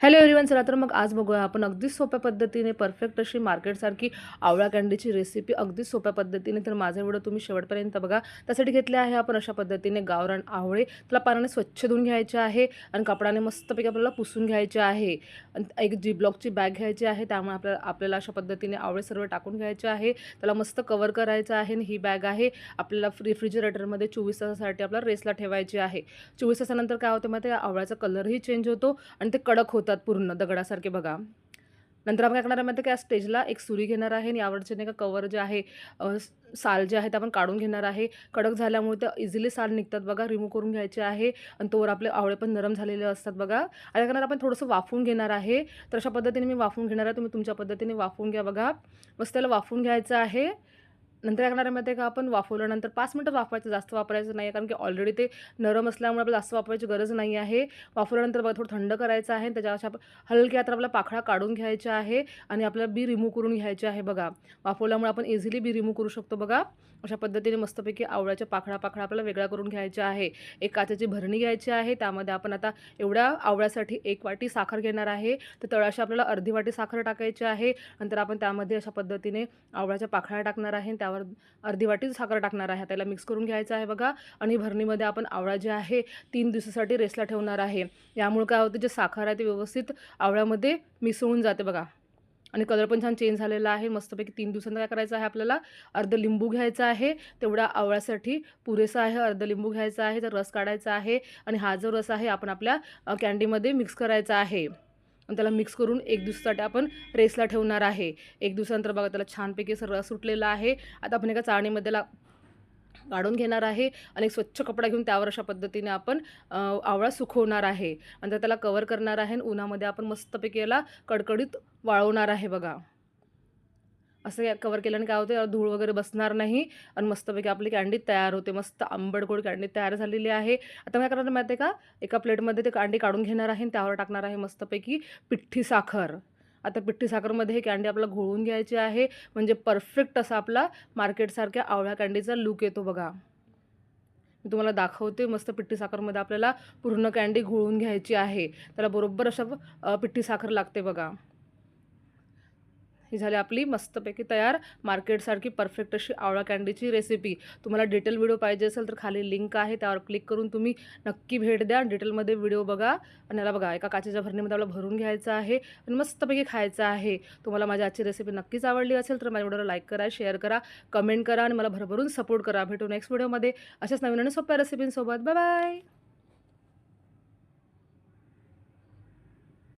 Hello everyone चला तर मग आज बघूया आपण अगदी सोप्या पद्धतीने परफेक्ट अशी मार्केटसारखी आवळा कँडीची रेसिपी अगदी सोप्या पद्धतीने. तर माझा व्हिडिओ तुम्ही शेवटपर्यंत बघा. त्यासाठी घेतले आहे आपण अशा पद्धतीने गावरान आवळे. त्याला पाण्याने स्वच्छ धुवून घ्यायचे आहे आणि कपडाने मस्तपैकी आपल्याला पुसून घ्यायचे आहे. आणि एक जी ब्लॉकची बॅग घ्यायची आहे. त्यामुळे आपल्याला आपल्याला अशा पद्धतीने आवळे सर्व टाकून घ्यायचे आहे. त्याला मस्त कवर करायचं आहे आणि ही बॅग आहे. आपल्याला रिफ्रिजरेटरमध्ये चोवीस तासासाठी आपल्याला रेसला ठेवायची आहे. चोवीस तासानंतर काय होतं मग ते आवळ्याचा कलरही चेंज होतो आणि ते कडक होतात पूर्ण दगडासारखे बघा. नंतर आपण काय करणार आहे माहिती आहे का? स्टेजला एक सुरी घेणार आहे आणि यावरचे नाही का कवर जे आहे साल जे आहे ते आपण काढून घेणार आहे. कडक झाल्यामुळे ते इझिली साल निघतात बघा रिमूव्ह करून घ्यायचे आहे आणि तोवर आपले आवळे पण नरम झालेले असतात बघा. आता करणार आपण थोडंसं वाफवून घेणार आहे. तर अशा पद्धतीने मी वाफवून घेणार आहे. तुम्ही तुमच्या पद्धतीने वाफून घ्या बघा. मस्त त्याला वाफवून घ्यायचं आहे. नंतर काय करणार माहिती आहे का? आपण वाफवल्यानंतर पाच मिनटं वाफवायचं जास्त वापरायचं नाही कारण की ऑलरेडी ते नरम असल्यामुळे आपल्याला जास्त वापरायची गरज नाही आहे वाफवल्यानंतर बघा थोडं थंड करायचं आहे त्याच्या अशा हलक्या तर आपला पाखळा काढून घ्यायचा आहे आणि आपल्याला बी रिमूव्ह करून घ्यायचे आहे बघा. वाफवल्यामुळे आपण इझिली बी रिमूव्ह करू शकतो बघा. अशा पद्धतीने मस्तपैकी आवळ्याच्या पाखळा पाखळा आपल्याला वेगळा करून घ्यायचा आहे. एक काचेची भरणी घ्यायची आहे. त्यामध्ये आपण आता एवढ्या आवळ्यासाठी एक वाटी साखर घेणार आहे. तर तळाशी आपल्याला अर्धी वाटी साखर टाकायची आहे. नंतर आपण त्यामध्ये अशा पद्धतीने आवळ्याच्या पाखळ्या टाकणार आहे आणि त्यावर अर्धी वाटी साखर टाकणार आहे. त्याला मिक्स करून घ्यायचं आहे बघा. आणि भरणीमध्ये आपण आवळा जे आहे तीन दिवसासाठी रेसला ठेवणार आहे. यामुळे काय होतं जे साखर आहे ते व्यवस्थित आवळ्यामध्ये मिसळून जाते बघा. आणि कलर पण छान चेंज झालेला आहे. मस्तपैकी तीन दिवसांना काय करायचं आहे आपल्याला? अर्ध लिंबू घ्यायचा आहे. तेवढ्या आवळ्यासाठी पुरेसा आहे. अर्ध लिंबू घ्यायचा आहे. तर रस काढायचा आहे. आणि हा जो रस आहे आपण आपल्या कॅन्डीमध्ये कँडीमध्ये मिक्स करायचा आहे. आणि त्याला मिक्स करून एक दिवसासाठी आपण रेसला ठेवणार आहे. एक दिवसानंतर बघा त्याला छानपैकी असं रस सुटलेला आहे. आता आपण एका चाळणीमध्ये ला काढून घेणार आहे आणि एक स्वच्छ कपडा घेऊन त्यावर अशा पद्धतीने आपण आवळा सुकवणार आहे. नंतर त्याला कवर करणार आहे आणि उन्हामध्ये आपण मस्तपैकी याला कडकडीत वाळवणार आहे बघा. असं कवर केल्याने काय होते धूळ वगैरे बसणार नाही. आणि मस्तपैकी आपली कँडी तयार होते. मस्त आंबट गोड कँडी तयार झालेली आहे. आता काय करणार माहिती आहे का? एका प्लेटमध्ये ते कँडी काढून घेणार आहे आणि त्यावर टाकणार आहे मस्तपैकी पिठ्ठी साखर. आता पिठ्ठी साखरमध्ये हे कँडी आपल्याला घोळून घ्यायची आहे. म्हणजे परफेक्ट असा आपला मार्केटसारख्या आवळ्या कँडीचा लूक येतो बघा. मी तुम्हाला दाखवते. मस्त पिठ्ठी साखरमध्ये आपल्याला पूर्ण कँडी घोळून घ्यायची आहे. त्याला बरोबर अशा पिठ्ठी साखर लागते बघा. ही झाली आपली मस्तपैकी तयार मार्केटसारखी परफेक्ट अशी आवळा कँडीची रेसिपी तुम्हाला डिटेल व्हिडिओ पाहिजे असेल तर खाली लिंक आहे त्यावर क्लिक करून तुम्ही नक्की भेट द्या. डिटेलमध्ये व्हिडिओ बघा. आणि याला बघा एका काचेच्या भरणीमध्ये आपला भरून घ्यायचं आहे आणि मस्तपैकी खायचं आहे. तुम्हाला माझी आजची रेसिपी नक्कीच आवडली असेल तर माझ्या व्हिडिओला लाईक करा शेअर करा कमेंट करा आणि मला भरभरून सपोर्ट करा. भेटू नेक्स्ट व्हिडिओमध्ये अशाच नवीन आणि सोप्या रेसिपींसोबत बाय बाय